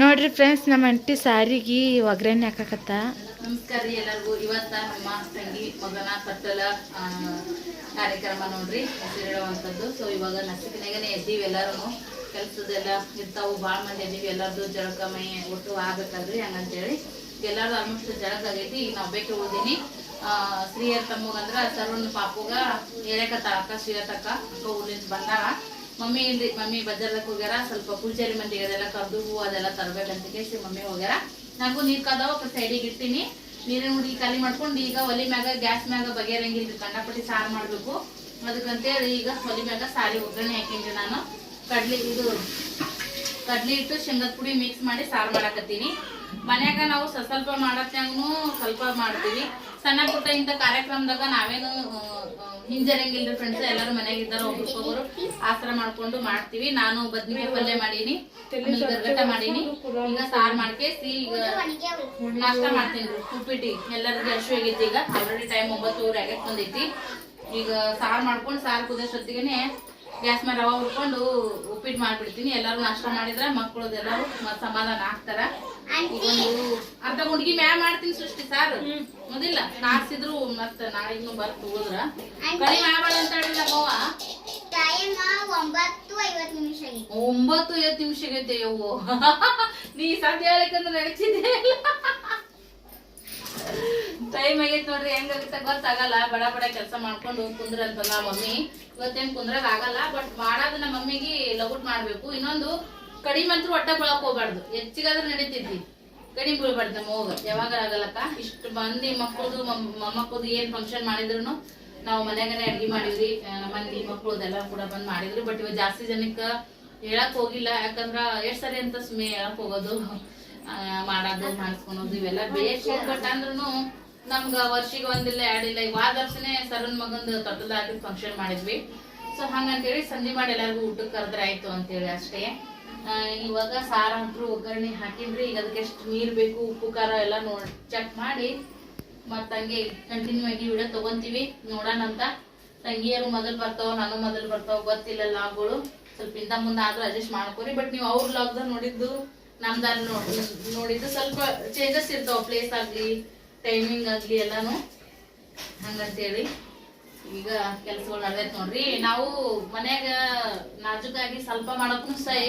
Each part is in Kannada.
ನೋಡ್ರಿ ಫ್ರೆಂಡ್ಸ್ ನಮ್ಮ ಅಂಟಿ ಸಾರಿಗೆ ಒಗ್ಗರಣೆ ಹಾಕಕತ್ತ. ನಮಸ್ಕಾರ ರೀ ಎಲ್ಲರಿಗೂ. ಇವತ್ತ ನಮ್ಮ ತಂಗಿ ಮಗನ ಕಟ್ಟಲ ಕಾರ್ಯಕ್ರಮ ನೋಡ್ರಿ ಹೆಸರಿಡುವಂಥದ್ದು ಸೊ ಇವಾಗ ನಸಿಕಿನಾಗನೆ ಎದ್ದೀವಿ ಎಲ್ಲರೂ ಕೆಲಸದೆಲ್ಲ ಇರ್ತಾವು ಭಾಳ ಮಂದಿ ಎದ್ದೀವಿ ಎಲ್ಲರದು. ಜಳಕ, ಮೈ ಒಟ್ಟು ಆಗತ್ತಲ್ರಿ ಹಂಗಂತೇಳಿ. ಎಲ್ಲರೂ ಆಲ್ಮೋಸ್ಟ್ ಜಳಕ ಆಗೈತಿ. ಈಗ ನಾವು ಬೇಕು ಉಳ್ದೀನಿ ಶ್ರೀಯರ್ ತಮ್ಮಗಂದ್ರೆ ಸರ್ವನ್ ಪಾಪುಗ ಹೇಳಕತ್ತ ಅಕ್ಕ ಶ್ರೀಯತಕ್ಕ ಅಕ್ಕ ಊರಿಂದ ಬಂದಾಳ. ಮಮ್ಮಿ ಇಲ್ರಿ ಮಮ್ಮಿ ಬಜಾರ್ದಕ್ಕೆ ಹೋಗ್ಯಾರ, ಸ್ವಲ್ಪ ಪೂಜಾರಿ ಮಂದಿಗೆ ಅದೆಲ್ಲ ಕರ್ದು ಹೂವು ಅದೆಲ್ಲ ತರಬೇಕಂತ ಕೇಳಿಸಿ ಮಮ್ಮಿ ಹೋಗ್ಯಾರ. ನನಗೂ ನೀರು ಕದಾವ ಸೈಡಿಗೆ ಇಡ್ತೀನಿ. ನೀರಿನ ಹುಡುಗಿ ಖಾಲಿ ಮಾಡ್ಕೊಂಡು ಈಗ ಒಲಿ ಮ್ಯಾಗ, ಗ್ಯಾಸ್ ಮ್ಯಾಗ ಬಗೆರಂಗಿಲ್ರಿ ಕಣ್ಣಪಟ್ಟಿ ಸಾರು ಮಾಡ್ಬೇಕು. ಅದಕ್ಕಂತೇಳಿ ಈಗ ಒಲಿ ಮ್ಯಾಗ ಸಾರಿ ಒಗ್ಗರಣೆ ಹಾಕಿನ್ರಿ ನಾನು. ಕಡ್ಲಿ ಇದು, ಕಡ್ಲಿ ಇಟ್ಟು ಶೇಂಗದ ಪುಡಿ ಮಿಕ್ಸ್ ಮಾಡಿ ಸಾರು ಮಾಡಕತ್ತೀನಿ. ಮನ್ಯಾಗ ನಾವು ಸ್ವಲ್ಪ ಸ್ವಲ್ಪ ಸ್ವಲ್ಪ ಮಾಡ್ತೀವಿ. ಸಣ್ಣ ಪುಟ್ಟ ಇಂತ ಕಾರ್ಯಕ್ರಮದಾಗ ನಾವೇನು ಆ, ಫ್ರೆಂಡ್ಸ್ ಎಲ್ಲರೂ ಮನೆಗೆ ಇದ್ದಾರ ಒಬ್ಬರು ಆಸರ ಮಾಡ್ಕೊಂಡು ಮಾಡ್ತೀವಿ. ನಾನು ಬದ್ನಿಕಾಯಿ ಪಲ್ಯ ಮಾಡೀನಿ ಗರ್ಗಟ ಮಾಡೀನಿ. ಈಗ ಸಾರು ಮಾಡ್ಕೇಸಿ ಈಗ ನಾಷ್ಟ ಮಾಡ್ತೀನಿ ಉಪ್ಪಿಟ್ಟು. ಎಲ್ಲರಿಗೂ ಹಶು ಆಗೈತಿ ಈಗ. ಆಲ್ರೆಡಿ ಟೈಮ್ ಒಂಬತ್ತುವರೆ ಆಗಕ್ಕೆ ಬಂದೈತಿ. ಈಗ ಸಾರು ಮಾಡ್ಕೊಂಡು ಸಾರು ಕುದಿಯೋಷ್ಟೊತ್ತಿಗೆ ಗ್ಯಾಸ್ ಮೇಲೆ ರವ ಹುರ್ಕೊಂಡು ಉಪ್ಪಿಟ್ಟು ಮಾಡ್ಬಿಡ್ತೀನಿ. ಎಲ್ಲರೂ ನಾಷ್ಟ ಮಾಡಿದ್ರೆ ಮಕ್ಕಳು ಎಲ್ಲರೂ ಸಮಾಧಾನ ಆಗ್ತಾರ. ಒಂದು ಅರ್ಧ ಹುಡುಗಿ ಮ್ಯಾ ಮಾಡ್ತೀನಿ ಸೃಷ್ಟಿ ಸಾರ್. ಮುದಿಲ್ಲ. ನಾಡ್ಸಿದ್ರು ಮತ್ತ ನಾಳೆ ಇನ್ನು ಬರ್ತು ಹೋದ್ರ ಕಡಿ ಮಾಡಬೇಡ ಅಂತ ಹೇಳಿಲ್ಲ ಗೋವ ಒಂಬತ್ತು ಐವತ್ತು ನಿಮಿಷ ಒಂಬತ್ತು ಐವತ್ತು ನಿಮಿಷ ಆಗೈತೆ ಯವ್ವ ನೀ ಸದ್ಯ ಹೇಳಕ್ಕಂದ್ರೆ ನಡೀತಿದ್ದೆ ಟೈಮ್ ಆಗೈತೆ ನೋಡ್ರಿ, ಹೆಂಗಾಗುತ್ತೆ ಗೊತ್ತಾಗಲ್ಲ. ಬಡ ಬಡ ಕೆಲಸ ಮಾಡ್ಕೊಂಡು ಕುಂದ್ರಂತಲ್ಲ ಮಮ್ಮಿ. ಇವತ್ತೇನ್ ಕುಂದ್ರಾಗ ಆಗಲ್ಲ ಬಟ್ ಮಾಡೋದು ನಮ್ಮ ಮಮ್ಮಿಗೆ ಲಗುಟ್ ಮಾಡ್ಬೇಕು. ಇನ್ನೊಂದು, ಕಡಿಮೆ ಅಂತೂ ಹೊಟ್ಟೆ ಕೊಳಕ್ ಹೋಗ್ಬಾರ್ದು. ಹೆಚ್ಚಿಗಾದ್ರೂ ನಡೀತಿದ್ವಿ. ಕಡಿಮೆ ಬೀಳ್ಬಾರ್ದು ನಮ್ಮ ಹೋಗ. ಯಾವಾಗ ಆಗಲ್ಲಕ್ಕ? ಇಷ್ಟು ಮಂದಿ ಮಕ್ಕಳದು ಮೊಮ್ಮಕ್ಕಳದು ಏನ್ ಫಂಕ್ಷನ್ ಮಾಡಿದ್ರು ನಾವು ಮನೆಗನೆ ಅಡ್ಗೆ ನಮ್ಮ ಮಂದಿ ಮಕ್ಕಳದೆಲ್ಲ ಕೂಡ ಬಂದ್ ಮಾಡಿದ್ರು. ಬಟ್ ಇವಾಗ ಜಾಸ್ತಿ ಜನಕ್ಕ ಹೇಳಕ್ ಹೋಗಿಲ್ಲ. ಯಾಕಂದ್ರ ಎಷ್ಟ್ ಸರಿ ಅಂತ ಸುಮ್ಮನೆ ಹೇಳಕ್ ಹೋಗೋದು. ಮಾಡೋದು, ಮಾಡಿಸ್ಕೊಳೋದು, ಇವೆಲ್ಲ ಬೇಕು ಬಟ್ ಅಂದ್ರೂ ನಮ್ಗ ವರ್ಷಿಗೆ ಒಂದಿಲ್ಲ ಎರಡಿಲ್ಲ ಈಗ ಇವಾಗ ವರ್ಷನೇ ಸರನ್ ಮಗಂದು ಹಾಕಿ ಫಂಕ್ಷನ್ ಮಾಡಿದ್ವಿ. ಸೊ ಹಂಗಂತೇಳಿ ಸಂಜೆ ಮಾಡಿ ಎಲ್ಲರಿಗೂ ಊಟಕ್ಕೆ ಕರೆದ್ರೆ ಆಯ್ತು ಅಂತೇಳಿ ಅಷ್ಟೇ. ಇವಾಗ ಸಾರ ಅಂತೂ ಒಗ್ಗರಣೆ ಹಾಕಿದ್ರಿ ಈಗ ಅದಕ್ಕೆ ಎಷ್ಟು ನೀರು ಬೇಕು, ಉಪ್ಪು, ಖಾರ ಎಲ್ಲ ನೋಡ್ ಚೆಕ್ ಮಾಡಿ. ಮತ್ತೆ ಹಂಗೆ ಕಂಟಿನ್ಯೂ ಆಗಿ ವಿಡಿಯೋ ತಗೊಂತೀವಿ. ನೋಡೋಣ ಅಂತ. ತಂಗಿಯರು ಮೊದಲು ಬರ್ತಾವ, ನಾನು ಮೊದಲು ಬರ್ತಾವ, ಗೊತ್ತಿಲ್ಲ ಲಾಗ್ಗಳು. ಸ್ವಲ್ಪ ಇಂದ ಮುಂದೆ ಆದ್ರೂ ಅಡ್ಜಸ್ಟ್ ಮಾಡ್ಕೊರಿ. ಬಟ್ ನೀವು ಅವ್ರ ಲಾಗ್ದಾಗ ನೋಡಿದ್ದು ನಮ್ದಾರ ನೋಡಿದ್ದು ಸ್ವಲ್ಪ ಚೇಂಜಸ್ ಇರ್ತಾವ ಪ್ಲೇಸ್ ಆಗ್ಲಿ. ಟೈಮಿಂಗ್ ಆಗಲಿ ಎಲ್ಲಾನು. ಹಂಗಂತೇಳಿ. ಈಗ ಕೆಲಸಗಳು ನಡೆದೈತೆ ನೋಡ್ರಿ. ನಾವು ಮನ್ಯಾಗ ನಾಜುಕಾಗಿ ಸ್ವಲ್ಪ ಮಾಡೋಕ್ಕೂ ಸೈ.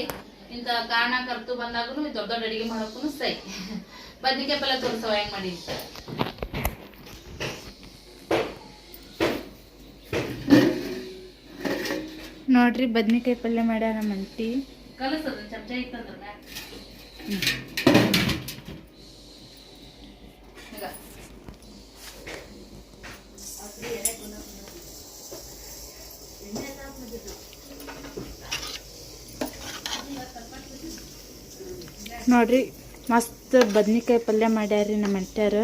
ಇಂಥ ಕಾರಣ ಕರ್ತು ಬಂದಾಗೂ ದೊಡ್ಡ ದೊಡ್ಡ ಅಡಿಗೆ ಮಾಡೋಕ್ಕೂ ಸೈ. ಬದ್ನಿಕಾಯಿ ಪಲ್ಯ ತೋರಿಸವ ಹೆಂಗ್ ಮಾಡಿ? ನೋಡ್ರಿ ಬದ್ನಿಕಾಯಿ ಪಲ್ಯ ಮಾಡ್ಯಾರ ನಮ್ಮ ಅಂಟಿ ಕಲಸದ ಚಮಚ ಇತ್ತಂದ್ರ ನೋಡ್ರಿ ಮಸ್ತ್ ಬದ್ನಿಕಾಯಿ ಪಲ್ಯ ಮಾಡ್ಯಾರ್ರಿ ನಮ್ಮ ಅಂಟ್ಯಾರ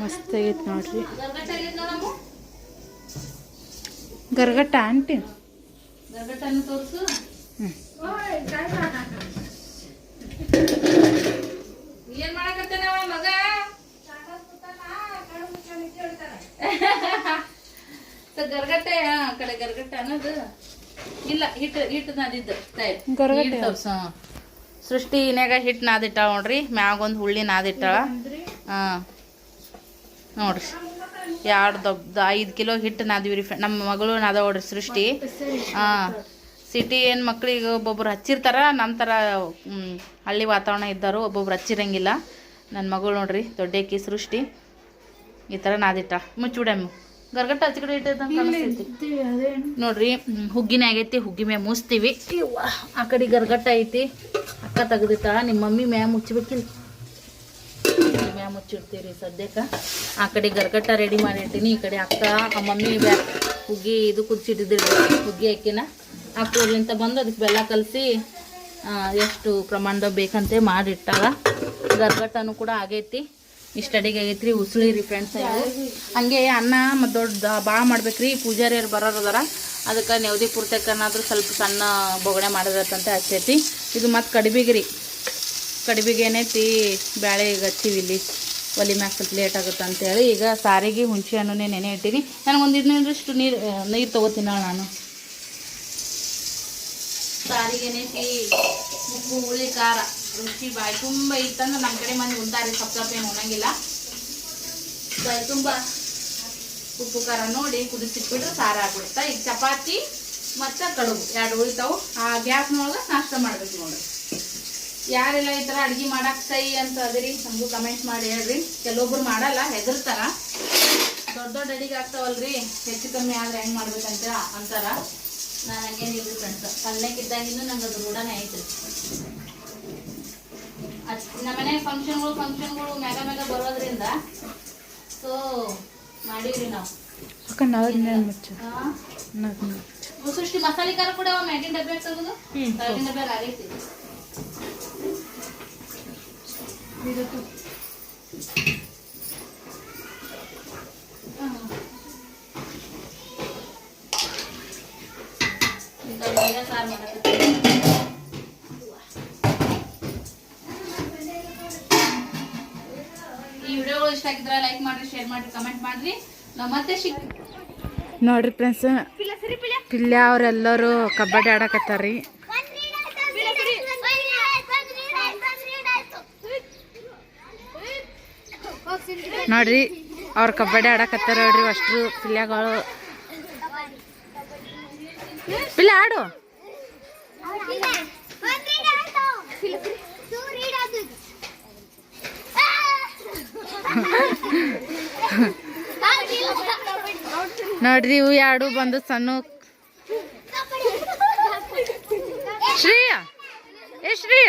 ಮಸ್ತ್ ಆಗೈತೆ ನೋಡ್ರಿ. ಗರ್ಗಟ್ಟ ಆಂಟಿ. ಗರ್ಗಟ್ಟ ಕಡೆ ಗರ್ಗಟ್ಟೆ ಅನ್ನೋದು. ಇಲ್ಲ ಹಿಟ್ಟು ಹಿಟ್ಟು ನಾದಿದ್ದು ಗರ್ಗಟ್ಟೆ. ಸೃಷ್ಟಿ ಇನ್ಯಾಗ ಹಿಟ್ಟು ನಾದಿಟ್ಟಾಳ ನೋಡ್ರಿ ಮ್ಯಾಗ ಒಂದು ಹುಳ್ಳಿ ನಾದಿಟ್ಟಾಳ. ಹಾಂ. ನೋಡ್ರಿ. ಎರಡು ದೊಡ್ಡ ಐದು ಕಿಲೋ ಹಿಟ್ಟು ನಾದಿವಿ ರೀ ನಮ್ಮ ಮಗಳು ನಾದ ನೋಡ್ರಿ ಸೃಷ್ಟಿ ಹಾಂ. ಸಿಟಿ ಏನು ಮಕ್ಳಿಗೆ ಒಬ್ಬೊಬ್ರು ಹಚ್ಚಿರ್ತಾರ ನಮ್ಮ ಥರ ಹಳ್ಳಿ ವಾತಾವರಣ ಇದ್ದಾರು ಒಬ್ಬೊಬ್ರು ಹಚ್ಚಿರಂಗಿಲ್ಲ. ನನ್ನ ಮಗಳು ನೋಡ್ರಿ ದೊಡ್ಡಕ್ಕಿ ಸೃಷ್ಟಿ. ಈ ಥರ ನಾದಿಟ್ಟ ಮುಚ್ಚಿಬಿಡಮ್ಮ ಗರ್ಗಟ್ಟ ಹಚ್ಚ ಕಡೆ ಇಟ್ಟಿದ್ದಂಗೆ ಕಾಣಿಸ್ತೈತಿ. ನೋಡ್ರಿ ಹುಗ್ಗಿನ ಆಗೈತಿ ಹುಗ್ಗಿ ಮ್ಯಾ ಮುಚ್ತೀವಿ. ಇವ್ವ, ಆ ಕಡೆ ಗರ್ಗಟ್ಟ ಐತಿ. ಅಕ್ಕ ತೆಗ್ದಿತ್ತ ನಿಮ್ಮ ಮಮ್ಮಿ ಮ್ಯಾ ಮುಚ್ಚಬೇಕಿಲ್ಲ ಮ್ಯಾ ಮುಚ್ಚಿಡ್ತೀವಿ ಸದ್ಯಕ್ಕೆ. ಆ ಕಡೆ ಗರ್ಗಟ್ಟ ರೆಡಿ ಮಾಡಿರ್ತೀನಿ ಈ ಕಡೆ ಅಕ್ಕ ಆ ಮಮ್ಮಿ ಬ್ಯಾ ಹುಗ್ಗಿ ಇದು ಕುದಿಸಿಟ್ಟಿದ್ರಿ ಹುಗ್ಗಿ ಅಕ್ಕಿನ. ಅಕ್ಕಿರ್ಲಿಂತ ಬಂದು ಅದಕ್ಕೆ ಬೆಲ್ಲ ಕಲಸಿ ಎಷ್ಟು ಪ್ರಮಾಣದಾಗ ಬೇಕಂತೆ ಮಾಡಿಟ್ಟಾಗ ಗರ್ಗಟ್ಟನು ಕೂಡ ಆಗೈತಿ. ಇಷ್ಟು ಅಡಿಗೆ ಆಗೈತ್ರಿ, ಉಸುಳಿ ರೀ ಫ್ರೆಂಡ್ಸ್ ಹಂಗೆ ಅನ್ನ ಮತ್ತು ದೊಡ್ಡ ಭಾಳ ಮಾಡ್ಬೇಕ್ರಿ. ಪೂಜಾರಿಯರು ಬರೋರು ಬರೋರದಾರ ಅದಕ್ಕೆ ನೆವದಿ ಪೂರ್ತಕ್ಕನ್ನಾದ್ರೂ ಸ್ವಲ್ಪ ಸಣ್ಣ ಬೊಗಣೆ ಮಾಡಿರತ್ತಂತೆ ಹಚ್ಚೈತಿ ಇದು ಮತ್ತು ಕಡಿಬಿಗೆ ರೀ ಕಡಿಬಿಗೆ ಏನೈತಿ ಬ್ಯಾಳೆ ಈಗ ಹಚ್ಚಿವಿ ಇಲ್ಲಿ. ಒಲಿ ಮ್ಯಾಗ ಸ್ವಲ್ಪ ಲೇಟ್ ಆಗುತ್ತೆ ಅಂತೇಳಿ ಈಗ ಸಾರಿಗೆ ಹುಣಸೆ ಹಣ್ಣು ನೆನೆ ಇಟ್ಟೀನಿ. ನನಗೊಂದು ಇನ್ನೊಂದಿಷ್ಟು ನೀರು ನೀರು ತೊಗೋತೀನಿ ನಾನು. ಸಾರಿಗೆ ಏನೈತಿ ಉಪ್ಪು, ಹುಳಿ, ಖಾರ. ರುಚಿ ಬಾಯಿ. ತುಂಬ ಇತ್ತಂದ್ರೆ ನಮ್ಮ ಕಡೆ ಮಂದಿ ಉಂಟಾರಿ ಸಪ್ ಸಪ್ ಏನು ಉಣ್ಣಂಗಿಲ್ಲ. ಬಾಯಿ ತುಂಬ ಉಪ್ಪು, ಖಾರ ನೋಡಿ ಕುದಿಸಿಟ್ಬಿಟ್ರೆ ಸಾರ ಹಾಕ್ಬಿಡ್ತಾ ಈಗ ಚಪಾತಿ ಮತ್ತು ಕಡುಬು ಎರಡು ಉಳಿತಾವು. ಆ ಗ್ಯಾಸ್ನೊಳಗೆ ನಾಷ್ಟ ಮಾಡ್ಬೇಕು ನೋಡ್ರಿ. ಯಾರೆಲ್ಲ ಈ ಥರ ಅಡ್ಗೆ ಮಾಡಕ್ಕೆ ಸೈ ಅಂತ ಅದಿರಿ, ನಮಗೂ ಕಮೆಂಟ್ ಮಾಡಿ ಹೇಳ್ರಿ. ಕೆಲವೊಬ್ರು ಮಾಡಲ್ಲ, ಹೆದರ್ತಾರ. ದೊಡ್ಡ ದೊಡ್ಡ ಅಡಿಗೆ ಆಗ್ತಾವಲ್ರಿ. ಹೆಚ್ಚು ಕಮ್ಮಿ ಆದ್ರೆ ಹೆಂಗ್ ಮಾಡ್ಬೇಕಂತ ಅಂತಾರ. ನಾನು ಹಂಗೇನಿಲ್ಲ ಫ್ರೆಂಡ್ಸ್ ಸಣ್ಣಕ್ಕಿದ್ದಾಗಿಂದ ನಂಗೆ ಅದು ರೂಢನೇ ಐತ್ರಿ. ನಮ್ಮ ಮನೆ ಫಂಕ್ಷನ್ಗಳು ಫಂಕ್ಷನ್ಗಳು ಮ್ಯಾಗ ಮ್ಯಾಗ ಬರೋದ್ರಿಂದ ಸೊ ಮಾಡಿವ್ರಿ ನಾವು. ಸೃಷ್ಟಿ ಮಸಾಲೆ ಖಾರ ಕೂಡ ಮ್ಯಾಗಿನ ಡಬ್ಬೆ ತೆಗೆದು ಹ್ಮ್. ತಳಗಿನ ಡಬ್ಬೆ ಆಗೈತಿ ಸಾರು ಮಾಡಕತ್ತೀನಿ ಇಷ್ಟ ಆಗಿದ್ರೆ ಲೈಕ್ ಮಾಡ್ರಿ ಶೇರ್ ಮಾಡ್ರಿ ಕಮೆಂಟ್ ಮಾಡ್ರಿ. ನಾವು ಮತ್ತೆ ಸಿಗ್ ನೋಡ್ರಿ ಫ್ರೆಂಡ್ಸ್ ಪಿಲ್ಯ ಅವ್ರೆಲ್ಲರೂ ಕಬಡ್ಡಿ ಆಡಕತ್ತಾರ್ರಿ ನೋಡ್ರಿ, ಅವ್ರು ಕಬಡ್ಡಿ ಆಡಕತ್ತಾರ ನೋಡ್ರಿ ಅಷ್ಟು ಪಿಲ್ಯಗಳು ಪಿಲ್ಯ ಆಡು. ನೋಡ್ರಿ, ಇವು ಎರಡು ಬಂದು ಸಣ್ಣ? ಶ್ರೀಯ? ಏ, ಶ್ರೀಯ?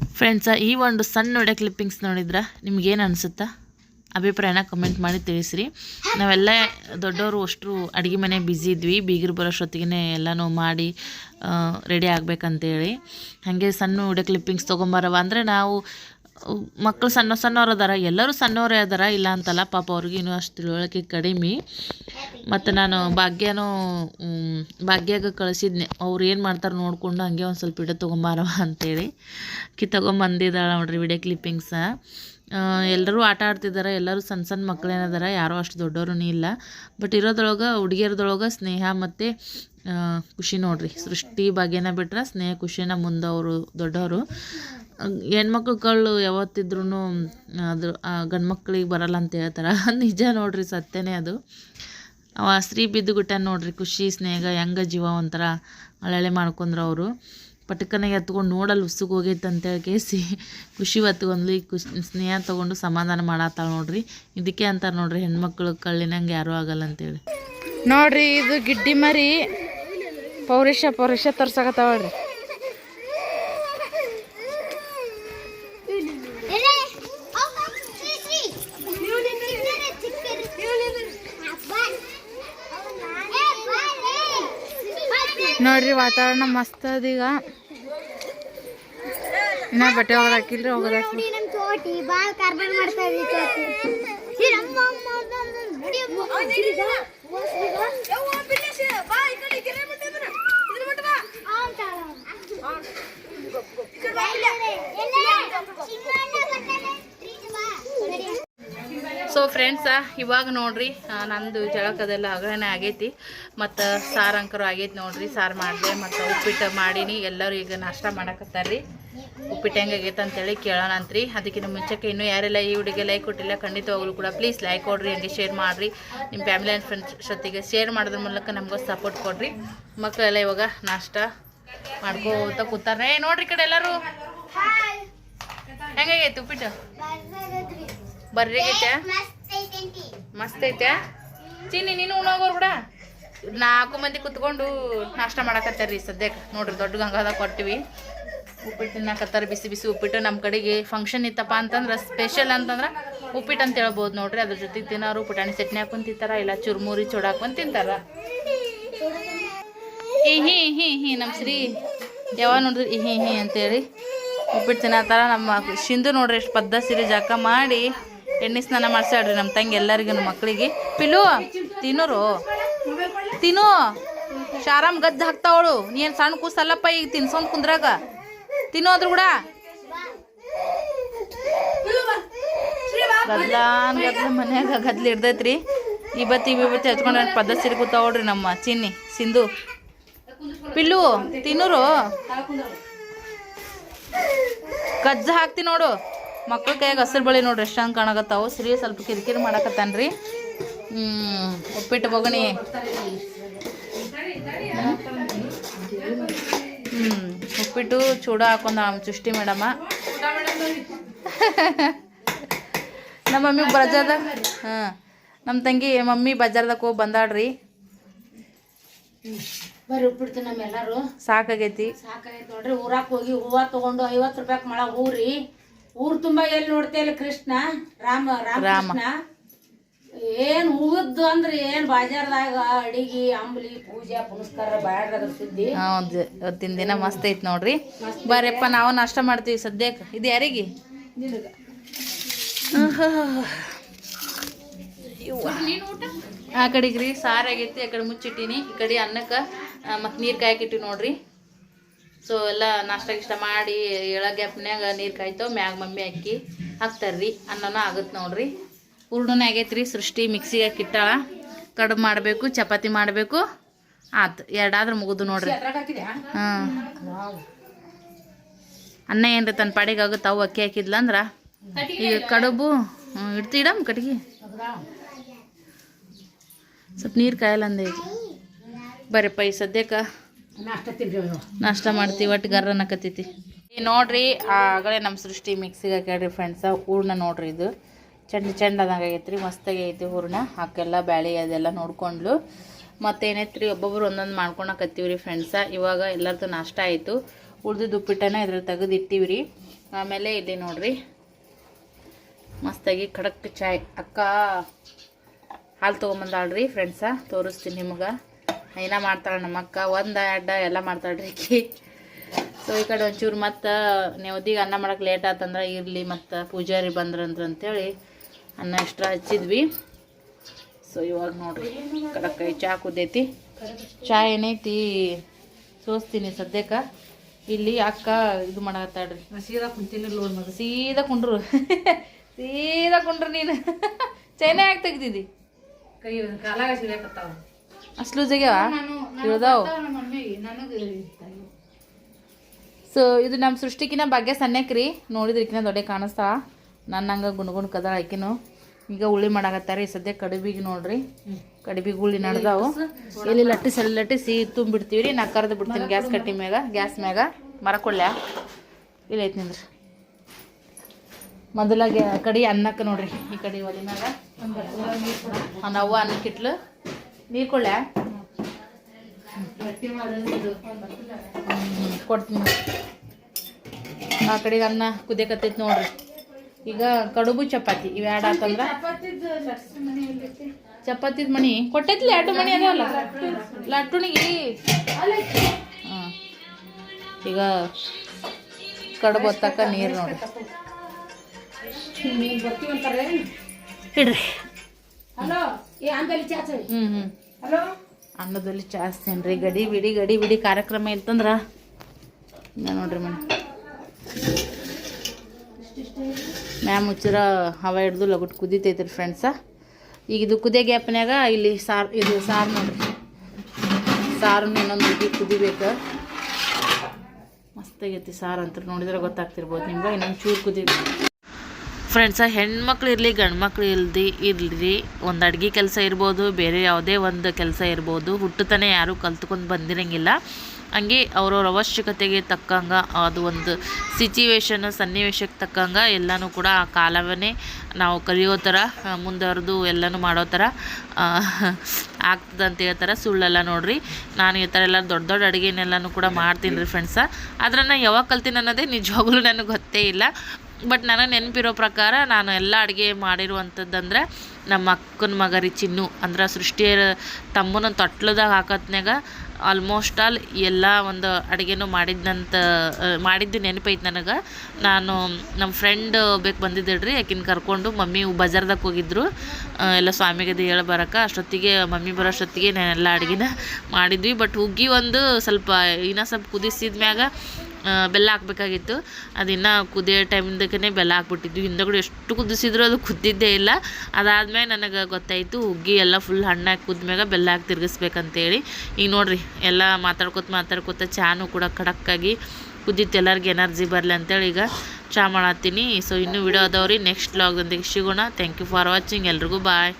ಫ್ರೆಂಡ್ಸ ಈ ಒಂದು ಸಣ್ಣ ನೋಡೋ ಕ್ಲಿಪ್ಪಿಂಗ್ಸ್ ನೋಡಿದ್ರೆ ನಿಮ್ಗೇನು ಅನಿಸುತ್ತಾ? ಅಭಿಪ್ರಾಯನ ಕಮೆಂಟ್ ಮಾಡಿ ತಿಳಿಸ್ರಿ. ನಾವೆಲ್ಲ ದೊಡ್ಡವರು ಅಷ್ಟರು ಅಡುಗೆ ಮನೆ ಬ್ಯುಸಿ ಇದ್ವಿ. ಬೀಗರು ಬರೋಷ್ಟೊತ್ತಿಗೆ ಎಲ್ಲನೂ ಮಾಡಿ ರೆಡಿ ಆಗಬೇಕಂತೇಳಿ. ಹಾಗೆ ಸಣ್ಣ ವಿಡಿಯೋ ಕ್ಲಿಪ್ಪಿಂಗ್ಸ್ ತೊಗೊಂಬರವ. ಅಂದರೆ ನಾವು ಮಕ್ಕಳು ಸಣ್ಣ ಸಣ್ಣವ್ರು ಅದಾರ. ಎಲ್ಲರೂ ಸಣ್ಣವರೇ ಅದಾರ. ಇಲ್ಲ ಅಂತಲ್ಲ, ಪಾಪ ಅವ್ರಿಗೆ ಇನ್ನೂ ಅಷ್ಟು ತಿಳುವಳಿಕೆ ಕಡಿಮೆ. ಮತ್ತು ನಾನು ಭಾಗ್ಯನೂ ಭಾಗ್ಯಾಗ ಕಳಿಸಿದ್ನೆ. ಅವ್ರು ಏನು ಮಾಡ್ತಾರೆ ನೋಡಿಕೊಂಡು ಹಂಗೆ ಒಂದು ಸ್ವಲ್ಪ ವಿಡಿಯೋ ತೊಗೊಂಬಾರವ ಅಂತೇಳಿ. ಕಿ ತೊಗೊಂಬಂದಿದ್ದಾಳೆ ನೋಡ್ರಿ ವಿಡಿಯೋ ಕ್ಲಿಪ್ಪಿಂಗ್ಸ ಎಲ್ಲರೂ ಆಟ ಆಡ್ತಿದ್ದಾರೆ, ಎಲ್ಲರೂ ಸಣ್ಣ ಸಣ್ಣ ಮಕ್ಕಳೇನದಾರ ಯಾರೂ ಅಷ್ಟು ದೊಡ್ಡವರು ಇಲ್ಲ. ಬಟ್ ಇರೋದ್ರೊಳಗೆ ಹುಡುಗಿಯರದೊಳಗೆ ಸ್ನೇಹ ಮತ್ತು ಖುಷಿ ನೋಡ್ರಿ. ಸೃಷ್ಟಿ ಬಗ್ಗೆನ ಬಿಟ್ರೆ ಸ್ನೇಹ, ಖುಷಿನ ಮುಂದೆ ಅವರು ದೊಡ್ಡವರು. ಹೆಣ್ಮಕ್ಳುಗಳು ಯಾವತ್ತಿದ್ರೂ ಅದು ಗಂಡು ಮಕ್ಳಿಗೆ ಬರಲ್ಲ ಅಂತ ಹೇಳ್ತಾರೆ. ನಿಜ ನೋಡ್ರಿ, ಸತ್ಯನೇ ಅದು. ಅವ ಸ್ತ್ರೀ ಬಿದ್ದುಗುಟ್ಟ ನೋಡ್ರಿ, ಖುಷಿ, ಸ್ನೇಹ, ಹೆಂಗ ಜೀವ ಒಂಥರ ಅಳಲೆ ಮಾಡ್ಕೊಂಡ್ರು ಅವರು ಪಟಕನ ಎತ್ಕೊಂಡು ನೋಡಲ್ಲಿ ಉಸುಗ್ ಹೋಗೈತೆ ಅಂತೇಳಿ ಕೇಸಿ ಖುಷಿ ಹೊತ್ಕೊಂಡ್ಲು ಈ ಖುಷಿ, ಸ್ನೇಹ ತೊಗೊಂಡು ಸಮಾಧಾನ ಮಾಡತ್ತಾಳೆ ನೋಡ್ರಿ. ಇದಕ್ಕೆ ಅಂತಾರೆ ನೋಡ್ರಿ ಹೆಣ್ಮಕ್ಳು ಕಳ್ಳಿನಂಗೆ ಯಾರೂ ಆಗಲ್ಲ ಅಂತೇಳಿ. ನೋಡ್ರಿ ಇದು ಗಿಡ್ಡಿ ಮರಿ ಪೌರುಷ ಪೌರುಷ ತರ್ಸಕತ್ತಾವಳ್ರಿ ವಾತಾವರಣ ಮಸ್ತ್ ಅದ ಈಗ. ಇನ್ನ ಬಟ್ಟೆ ಹೋಗೋದಾಕಿಲ್ರಿ ಹಾಕಿಲ್ರಿ ಬಾಳ್ ಕಾರ್ಬಾರ್ ಮಾಡ್ತಾ ಇದ್ವಿ ಚೋಟಿ ಈ ನಮ್ಮ ಅಮ್ಮ ಅದನ್ನ ನೋಡಿ ಅಮ್ಮ. ಸಿರಿಗ, ಓ ಸಿರಿಗ. ಆ ಅಂತ ಅವ. ಎಲ್ಲೇ? ಚಿನ್ನಣ್ಣ ಬರ್ತಾನೆ. ಪ್ರೀತಿ ಬಾ. ನಡಿ. ಸೊ ಫ್ರೆಂಡ್ಸ ಇವಾಗ ನೋಡ್ರಿ ನಂದು ಜಳಕದೆಲ್ಲ ಅಗಲನೆ ಆಗೈತಿ. ಮತ್ತು ಸಾರು ಅಂಕರು ಆಗೈತಿ ನೋಡ್ರಿ ಸಾರು ಮಾಡಿದೆ ಮತ್ತು ಉಪ್ಪಿಟ್ಟು ಮಾಡೀನಿ. ಎಲ್ಲರೂ ಈಗ ನಾಷ್ಟ ಮಾಡಕತ್ತಾರ್ರಿ. ಉಪ್ಪಿಟ್ಟು ಹೆಂಗಾಗೈತೆ ಅಂತೇಳಿ ಕೇಳೋಣ ರೀ ಅದಕ್ಕಿಂತ ಮುಂಚೆಕ್ಕೆ ಇನ್ನೂ ಯಾರೆಲ್ಲ ಈ ಹುಡುಗಿ ಲೈಕ್ ಕೊಟ್ಟಿಲ್ಲ ಖಂಡಿತವಾಗ್ಲೂ ಕೂಡ ಪ್ಲೀಸ್ ಲೈಕ್ ಕೊಡ್ರಿ ಹಂಗೆ ಶೇರ್ ಮಾಡಿರಿ. ನಿಮ್ಮ ಫ್ಯಾಮಿಲಿ ಆ್ಯಂಡ್ ಫ್ರೆಂಡ್ಸ್ ಜೊತೆಗೆ ಶೇರ್ ಮಾಡೋದ್ರ ಮೂಲಕ ನಮಗೂ ಸಪೋರ್ಟ್ ಕೊಡ್ರಿ. ಮಕ್ಕಳೆಲ್ಲ ಇವಾಗ ನಾಷ್ಟ ಮಾಡ್ಕೋತ ಕೂತಾರೆ. ಏ ನೋಡ್ರಿ ಕಡೆ ಎಲ್ಲರೂ. ಹೆಂಗಾಗೈತೆ ಉಪ್ಪಿಟ್ಟು. ಬರ್ರಿ ಆಗೈತೆ ಮಸ್ತ್ ಐತೆ. ಚಿನ್ನಿ ನೀನು ಉಣ್ಣೋಗೋರು ಕೂಡ ನಾಲ್ಕು ಮಂದಿ ಕುತ್ಕೊಂಡು ನಾಷ್ಟ ಮಾಡಕತ್ತಾರ್ರಿ ಸದ್ಯಕ್ಕೆ. ನೋಡ್ರಿ, ದೊಡ್ಡ ಗಂಗಾದ ಕೊಟ್ಟಿವಿ. ಉಪ್ಪಿಟ್ಟು ತಿನ್ನಕತ್ತಾರ, ಬಿಸಿ ಬಿಸಿ ಉಪ್ಪಿಟ್ಟು. ನಮ್ಮ ಕಡೆಗೆ ಫಂಕ್ಷನ್ ಇತ್ತಪ್ಪ ಅಂತಂದ್ರೆ ಸ್ಪೆಷಲ್ ಅಂತಂದ್ರೆ ಉಪ್ಪಿಟ್ಟು ಅಂತ ಹೇಳ್ಬೋದು ನೋಡ್ರಿ. ಅದ್ರ ಜೊತೆಗೆ ತಿನ್ನೋರು ಪುಟಾಣಿ ಚಟ್ನಿ ಹಾಕೊಂಡು ತಿಂತಾರ, ಇಲ್ಲ ಚುರುಮುರಿ ಚೂಡ ಹಾಕೊಂಡು ತಿಂತಾರ. ಈ ಹಿ ಹಿ ನಮ್ಮ ಶ್ರೀ ಯಾವಾಗ ನೋಡಿದ್ರಿ ಈ ಹಿ ಹಿ ಅಂತೇಳಿ ಉಪ್ಪಿಟ್ಟು ತಿನ್ನತ್ತಾರ. ನಮ್ಮ ಸಿಂಧು ನೋಡ್ರಿ, ಎಷ್ಟು ಪದ್ಧತಿ ಜಾಕ ಮಾಡಿ ಎಣ್ಣೆ ಸ್ನಾನ ಮಾಡ್ಸಾಡ್ರಿ ನಮ್ಮ ತಂಗಿ ಎಲ್ಲರಿಗೂ ಮಕ್ಕಳಿಗೆ ಪಿಲು, ತಿನ್ನೋರು. ತಿನ್ನು. ಶಾರಾಮ್ ಗದ್ದ ಹಾಕ್ತಾವಳು. ನೀನು ಸಣ್ಣ ಕೂಸಲ್ಲಪ್ಪ ಈಗ ತಿನ್ಸೊಂದು ಕುಂದ್ರಾಗ. ತಿನ್ನೋದ್ರು ಕೂಡ. ಶ್ರೀ ಬಾ. ಗದ್ಲ ಗದ್ಲ ಮನ್ಯಾಗ ಗದ್ಲ ಇರ್ತೈತ್ರಿ. ಇವತ್ತು ಇವ್ ಇವತ್ತು ಹಚ್ಕೊಂಡು ಪದ್ಧತಿ ಕೂತಾವಳ್ರಿ ನಮ್ಮ ಚಿನ್ನಿ, ಸಿಂಧು. ಪಿಲ್ಲು, ತಿನ್ನೋರು. ಕಜ್ಜ ಹಾಕ್ತಿ ನೋಡು. ಮಕ್ಳ ಕೈಯಾಗ ಹಸಿರು ಬಳಿ ನೋಡ್ರಿ ಎಷ್ಟು ಹಂಗೆ ಕಾಣಕತ್ತಾವು. ಸಿರಿ ಸ್ವಲ್ಪ ಕಿರಿಕಿರಿ ಮಾಡಕತ್ತಾನ್ರಿ. ಹ್ಞೂ ಉಪ್ಪಿಟ್ಟು ಬೊಗಣಿ. ಹ್ಞೂ ಉಪ್ಪಿಟ್ಟು ಚೂಡ ಹಾಕೊಂಡ ಚುಷ್ಟಿ ಮೇಡಮ್ಮ ನಮ್ಮ ಮಮ್ಮಿ ಬಜಾರ್ದಾಗ ಹಾಂ ನಮ್ಮ ತಂಗಿ ಮಮ್ಮಿ ಬಜಾರ್ದಾಗ ಹೋಗಿ ಬಂದಾಡ್ರಿ ಉಪ್ಪಿಡ್ತು ನಮ್ಮೆಲ್ಲರೂ ಸಾಕಾಗೈತಿ. ಸಾಕಾಗೈತಿ ನೋಡ್ರಿ ಊರಾಕ್ ಹೋಗಿ ಹೂವ ತಗೊಂಡು ಐವತ್ತು ರೂಪಾಯಿ ಮಳ ಹೂರಿ ಊರ್ ತುಂಬಾ ಎಲ್ಲಿ ನೋಡ್ತೇಲ್ಲ ಕೃಷ್ಣ ರಾಮ ರಾಮ. ಕೃಷ್ಣ ಏನ್ ಹೂವದ್ದು ಅಂದ್ರೆ ಏನ್ ಬಾಜಾರ್ದಾಗ ಅಡಿಗೆ ಅಂಬ್ಲಿ ಪೂಜೆ ಪುನಸ್ಕಾರ ಬಾಯಾಡ್ದಾಗ ಸುದ್ದಿ. ಹೌದು ಇವತ್ತಿನ ದಿನ ಮಸ್ತ್ ಐತಿ ನೋಡ್ರಿ. ಬರ್ರಿಪ್ಪ ನಾವು ನಾಷ್ಟ ಮಾಡ್ತೀವಿ ಸದ್ಯಕ್ಕೆ ಇದು ಯಾರಿಗೆ? ಆ ಕಡೆಗ್ರಿ ಸಾರಾಗೈತಿ ಸಾರು ಆಗೈತಿ ಆ ಕಡೆ ಮುಚ್ಚಿಟ್ಟಿನಿ. ಈ ಕಡೆ ಅನ್ನಕ್ಕೆ ಮತ್ತು ನೀರು ಕಾಯಕಿಟ್ಟಿವಿ ನೋಡ್ರಿ. ಸೊ ಎಲ್ಲ ನಾಷ್ಟ ಗಿಷ್ಟ ಮಾಡಿ ಎಳ ಗ್ಯಾಪ್ನ್ಯಾಗ ನೀರು ಕಾಯ್ತಾವ ಮ್ಯಾಗ ಮಮ್ಮಿ ಅಕ್ಕಿ ಹಾಕ್ತಾರ್ರಿ. ಅನ್ನನೂ ಆಗುತ್ತೆ ನೋಡ್ರಿ. ಹೂರ್ಣನೇ ಆಗೈತ್ರಿ. ಸೃಷ್ಟಿ ಮಿಕ್ಸಿಗೆ ಹಾಕಿಟ್ಟಾಳ. ಕಡುಬು ಮಾಡಬೇಕು ಚಪಾತಿ ಮಾಡಬೇಕು. ಆತು. ಎರಡಾದ್ರೂ ಮುಗಿದು ನೋಡ್ರಿ. ಹಾಂ. ಅನ್ನ ಏನ್ರಿ ತನ್ನ ಪಾಡಿಗೆ ಆಗುತ್ತೆ ಅವು ಅಕ್ಕಿ ಹಾಕಿದ್ಲ ಅಂದ್ರ. ಈಗ ಕಡುಬು ಇಡ್ತಿ ಇಡಮ್ ಕಟ್ಗಿ ಸ್ವಲ್ಪ ನೀರು ಕಾಯಲ್ಲ ಅಂದೆ. ಈಗ ಬರ್ರಿಪ್ಪ ಈ ಸದ್ಯಕ್ಕೆ. ನಾಷ್ಟ ಮಾಡ್ತೀವಿ, ಒಟ್ಟು ಗರ್ರ ಅನ್ನಕತ್ತೈತಿ ಈ ನೋಡ್ರಿ ಆಗಲೇ ನಮ್ಮ ಸೃಷ್ಟಿ ಮಿಕ್ಸಿಗೆ ಹಾಕ್ಯಾಡ್ರಿ ಫ್ರೆಂಡ್ಸ ಹೂರ್ಣ ನೋಡ್ರಿ ಇದು. ಚಂದ ಚಂದದಂಗೆ ರೀ ಮಸ್ತಾಗಿ ಐತಿ ಹೂರ್ಣ. ಹಾಕೆಲ್ಲ ಬ್ಯಾಳಿ ಅದೆಲ್ಲ ನೋಡ್ಕೊಂಡ್ಲು. ಮತ್ತೇನೈತ್ರಿ, ಒಬ್ಬೊಬ್ರು ಒಂದೊಂದು ಮಾಡ್ಕೊಳಕತ್ತೀವಿ ರೀ ಫ್ರೆಂಡ್ಸ ಇವಾಗ ಎಲ್ಲರದ್ದು ನಾಷ್ಟ ಆಯಿತು. ಉಳ್ದಿದ್ದು ಉಪ್ಪಿಟ್ಟನ ಇದ್ರಲ್ಲಿ ತೆಗೆದು ಇಟ್ಟಿವಿ ರೀ ಆಮೇಲೆ ಇಲ್ಲಿ ನೋಡ್ರಿ, ಮಸ್ತಾಗಿ ಖಡಕ್ ಚಾಯ್. ಅಕ್ಕ, ಹಾಲು ತೊಗೊಂಬಂದಾಳ್ರಿ ಫ್ರೆಂಡ್ಸ ತೋರಿಸ್ತೀನಿ ನಿಮ್ಗೆ. ಏನ ಮಾಡ್ತಾಳೆ ನಮ್ಮ ಅಕ್ಕ ಒಂದ ಅಡ್ಡ ಎಲ್ಲ ಮಾಡ್ತಾಳ್ರಿ ಆಕಿ ಸೊ ಈ ಕಡೆ ಒಂಚೂರು ಮತ್ತು ನೆವದಿಗೆ ಅನ್ನ ಮಾಡಕ್ಕೆ ಲೇಟ್ ಆತಂದ್ರೆ ಇರಲಿ ಮತ್ತು ಪೂಜಾರಿ ಬಂದ್ರಂದ್ರ ಅಂತೇಳಿ ಅನ್ನ ಎಕ್ಸ್ಟ್ರಾ ಹಚ್ಚಿದ್ವಿ. ಸೊ ಇವಾಗ ನೋಡ್ರಿ ಕೈ ಚಾ ಕುದೈತಿ. ಚಾ ಏನೈತಿ ಸೋಸ್ತೀನಿ ಸದ್ಯಕ್ಕೆ. ಇಲ್ಲಿ ಅಕ್ಕ ಇದು ಮಾಡಕತ್ತಾಳ್ರಿ. ಸೀದಾ ಕುಂತೀನಿ ಸೀದಾ ಕುಂಡ್ರು. ಸೀದಾ ಕುಂಡ್ರು ನೀನು. ಚೈನ ಯಾಕೆ ತೆಗ್ದಿದ್ದಿ ಕೈ ಕಾಲಾಗ ಸಿಡಕತ್ತಾವ ಅಷ್ಟು ಜಗ್ಯಾವ ಇಳ್ದಾವ್ ಸೊ ಇದು ನಮ್ಮ ಸೃಷ್ಟಿಕಿನ ಭಾಗ್ಯ ಸಣ್ಣಕ್ರಿ ನೋಡಿದ್ರಿಕಿನ ದೊಡ್ಡ ಕಾಣಿಸ್ತಾ ನನ್ನ ಹಂಗೆ ಗುಣಗುಣ ಕದ ಆಕಿನು ಈಗ ಉಳ್ಳಿ ಮಾಡಾಕತ್ತಾರ ಈ ಸದ್ಯ ಕಡುಬಿಗೆ ನೋಡ್ರಿ. ಕಡುಬಿಗೆ ಉಳ್ಳಿ ನಡ್ದಾವು. ಎಲ್ಲಿ ಲಟ್ಟಿಸಿ ಅಲ್ಲಿ ಲಟ್ಟಿಸಿ ತುಂಬಿಡ್ತೀವಿ ರೀ ನಾ ಕರೆದು ಬಿಡ್ತೀನಿ ಗ್ಯಾಸ್ ಕಟ್ಟಿ ಮ್ಯಾಗ ಗ್ಯಾಸ್ ಮ್ಯಾಗ. ಮರಕೊಳ್ಳ್ಯಾ ಇಲ್ಲ ಐತಿ ನಿಂದ್ರಿ. ಮೊದಲ ಗ್ಯಾ ಕಡಿ ಅನ್ನಕ್ಕೆ ನೋಡ್ರಿ ಈ ಕಡೆ ಒಲಿ ಮ್ಯಾಗ. ನಾವು ಅನ್ನಕ್ಕೆ ಹ್ಮ್, ಕೊಡ್ತೀನಿ. ಆ ಕಡೆಗೆ ಅನ್ನ ಕುದಿಯಕತ್ತೈತಿ ನೋಡ್ರಿ. ಈಗ ಕಡುಬು ಚಪಾತಿ ಇವು ಎರಡು ಆತಂದ್ರ ಚಪಾತಿದ ಮಣಿ? ಕೊಟ್ಟೈತಿ ಎರಡು ಮಣಿ ಅದಾವಲ್ಲ ಲಟ್ಟುಣಿಗೆ. ಹಾಂ. ಈಗ ಕಡುಬು ಹೊತ್ತಕ್ಕ ನೀರು ಬರ್ತೀವಂತಾರೆ ಇಡ್ರಿ. ಹ್ಞೂ ಹ್ಞೂ ಅನ್ನದಲ್ಲಿ ಜಾಸ್ತಿ ರೀ ಗಡಿ ಬಿಡಿ ಗಡಿ ಬಿಡಿ ಕಾರ್ಯಕ್ರಮ ಇತ್ತಂದ್ರ? ನೋಡ್ರಿ ಮೇಡಮ್ ಮ್ಯಾಮ್ ಮುಚ್ಚಿರ ಹವ ಹಿಡ್ದು ಲಗುಟ್ ಕುದೀತೈತ್ರಿ ಫ್ರೆಂಡ್ಸ ಈಗ ಇದು ಕುದಿಯ ಗ್ಯಾಪ್ನ್ಯಾಗ ಇಲ್ಲಿ ಸಾರು, ಇದು ಸಾರು ನೋಡ್ರಿ. ಸಾರು ಇನ್ನೊಂದು ಹುಡುಗಿ ಕುದಿಬೇಕು. ಮಸ್ತಾಗೈತಿ ಸಾರು ಅಂತ ನೋಡಿದ್ರೆ ಗೊತ್ತಾಗ್ತಿರ್ಬೋದು ನಿಮ್ಗೆ. ಇನ್ನೊಂದು ಚೂರು ಕುದಿಬೇಕು ಫ್ರೆಂಡ್ಸ ಹೆಣ್ಮಕ್ಳು ಇರಲಿ, ಗಂಡ್ಮಕ್ಳು ಇಲ್ದಿ ಇರಲಿ ಒಂದು ಅಡುಗೆ ಕೆಲಸ ಇರ್ಬೋದು, ಬೇರೆ ಯಾವುದೇ ಒಂದು ಕೆಲಸ ಇರ್ಬೋದು ಹುಟ್ಟುತ್ತಾನೆ ಯಾರೂ ಕಲ್ತ್ಕೊಂಡು ಬಂದಿರಂಗಿಲ್ಲ. ಹಂಗೆ ಅವ್ರವ್ರ ಅವಶ್ಯಕತೆಗೆ ತಕ್ಕಂಗೆ ಅದು ಒಂದು ಸಿಚುವೇಶನ್ ಸನ್ನಿವೇಶಕ್ಕೆ ತಕ್ಕಂಗೆ ಎಲ್ಲನೂ ಕೂಡ ಆ ಕಾಲವನ್ನೇ ನಾವು ಕಲಿಯೋ ಥರ ಮುಂದುವರೆದು ಎಲ್ಲನೂ ಮಾಡೋ ಥರ ಆಗ್ತದೆ ಅಂತ ಹೇಳ್ತಾರೆ ಸುಳ್ಳೆಲ್ಲ ನೋಡ್ರಿ. ನಾನು ಈ ಥರ ಎಲ್ಲ ದೊಡ್ಡ ದೊಡ್ಡ ಅಡುಗೆನೆಲ್ಲನೂ ಕೂಡ ಮಾಡ್ತೀನಿ ರೀ ಫ್ರೆಂಡ್ಸ ಆದ್ರೆ ನಾನು ಯಾವಾಗ ಕಲ್ತೀನಿ ಅನ್ನೋದೇ ನಿಜವಾಗ್ಲೂ ನನಗೆ ಗೊತ್ತೇ ಇಲ್ಲ. ಬಟ್ ನನಗೆ ನೆನಪಿರೋ ಪ್ರಕಾರ ನಾನು ಎಲ್ಲ ಅಡುಗೆ ಮಾಡಿರುವಂಥದ್ದಂದ್ರೆ ನಮ್ಮ ಅಕ್ಕನ ಮಗ ರೀ ಚಿನ್ನು. ಅಂದ್ರೆ ಸೃಷ್ಟಿಯ ತಮ್ಮನ ತೊಟ್ಲದಾಗ ಹಾಕೋತ್ನ್ಯಾಗ ಆಲ್ಮೋಸ್ಟ್ ಆಲ್ ಎಲ್ಲ ಒಂದು ಅಡುಗೆನೂ ಮಾಡಿದ್ನಂತ ಆ, ಮಾಡಿದ್ದು ನೆನಪೈತೆ ನನಗೆ. ನಾನು ನಮ್ಮ ಫ್ರೆಂಡ್ ಬೇಕು ಬಂದಿದ್ದಳ್ರಿ ಆಕಿನ ಕರ್ಕೊಂಡು ಮಮ್ಮಿ ಬಜಾರ್ದಾಗ ಹೋಗಿದ್ರು. ಎಲ್ಲ ಸ್ವಾಮಿಗದು ಹೇಳಿ ಬರೋಕೆ ಅಷ್ಟೊತ್ತಿಗೆ ಮಮ್ಮಿ ಬರೋ ಅಷ್ಟೊತ್ತಿಗೆ ನಾನು ಎಲ್ಲ ಅಡುಗೆನ ಮಾಡಿದ್ವಿ. ಬಟ್ ಹುಗ್ಗಿ ಒಂದು ಸ್ವಲ್ಪ ಇನ್ನೂ ಸ್ವಲ್ಪ ಕುದಿಸಿದ ಮ್ಯಾಗ ಬೆಲ್ಲ ಹಾಕ್ಬೇಕಾಗಿತ್ತು. ಅದಿನ್ನ ಕುದಿಯೋ ಟೈಮಿಂದಕ್ಕೆ ಬೆಲ್ಲ ಹಾಕ್ಬಿಟ್ಟಿದ್ವಿ. ಹಿಂದಗಡೆ ಎಷ್ಟು ಕುದಿಸಿದ್ರು ಅದು ಕುದ್ದಿದ್ದೇ ಇಲ್ಲ. ಅದಾದ್ಮೇಲೆ ನನಗೆ ಗೊತ್ತಾಯಿತು ಹುಗ್ಗಿ ಎಲ್ಲ ಫುಲ್ ಹಣ್ಣಾಗಿ ಕುದ್ಮ್ಯಾಗ ಬೆಲ್ಲ ಹಾಕಿ ತಿರ್ಗಿಸ್ಬೇಕಂತೇಳಿ. ಈಗ ನೋಡಿರಿ, ಎಲ್ಲ ಮಾತಾಡ್ಕೊತ ಮಾತಾಡ್ಕೊತ ಚಾನು ಕೂಡ ಖಡಕ್ಕಾಗಿ ಕುದ್ದಿತ್ತು. ಎಲ್ಲರಿಗೆ ಎನರ್ಜಿ ಬರಲಿ ಅಂತೇಳಿ ಈಗ ಚಾ ಮಾಡತ್ತೀನಿ. ಸೊ ಇನ್ನೂ ವಿಡಿಯೋ ಅದಾವ್ರಿ. ನೆಕ್ಸ್ಟ್ ಲಾಗ್ದೊಂದಿಗೆ ಸಿಗೋಣ. ಥ್ಯಾಂಕ್ ಯು ಫಾರ್ ವಾಚಿಂಗ್ ಎಲ್ರಿಗೂ ಬಾಯ್